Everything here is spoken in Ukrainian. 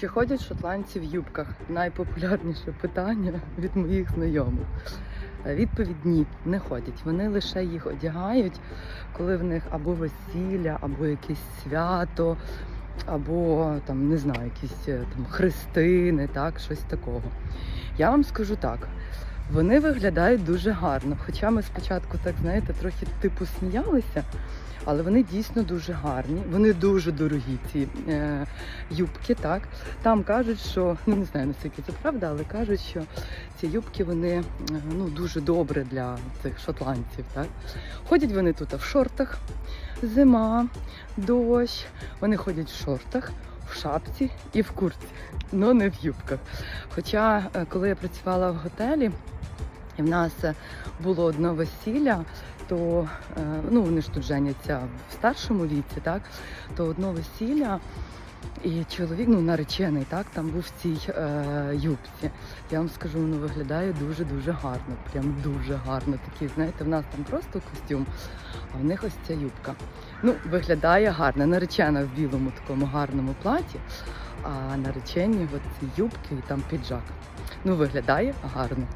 Чи ходять шотландці в юбках? Найпопулярніше питання від моїх знайомих. Е, Відповідь ні, не ходять. Вони лише їх одягають, коли в них або весілля, або якесь свято, або там не знаю, якісь е, там хрестини, так, щось такого. Я вам скажу так. Вони виглядають дуже гарно. Хоча ми спочатку, так знаєте, трохи типу сміялися, але вони дійсно дуже гарні. Вони дуже дорогі, ці е, юбки. Так там кажуть, що ну не знаю наскільки це правда, але кажуть, що ці юбки вони е, ну дуже добре для цих шотландців. Так ходять вони тут в шортах, зима, дощ. Вони ходять в шортах, в шапці і в курці, але не в юбках. Хоча, е, коли я працювала в готелі, і в нас е, було одне весілля, то е, ну вони ж тут женяться в старшому віці, так то одне весілля. І чоловік, ну наречений, так, там був в цій е, юбці. Я вам скажу, воно виглядає дуже-дуже гарно. Прям дуже гарно. Такі, знаєте, в нас там просто костюм, а в них ось ця юбка. Ну, виглядає гарно. Наречена в білому такому гарному платі, а наречені от ці юбки і там піджак. Ну, виглядає гарно.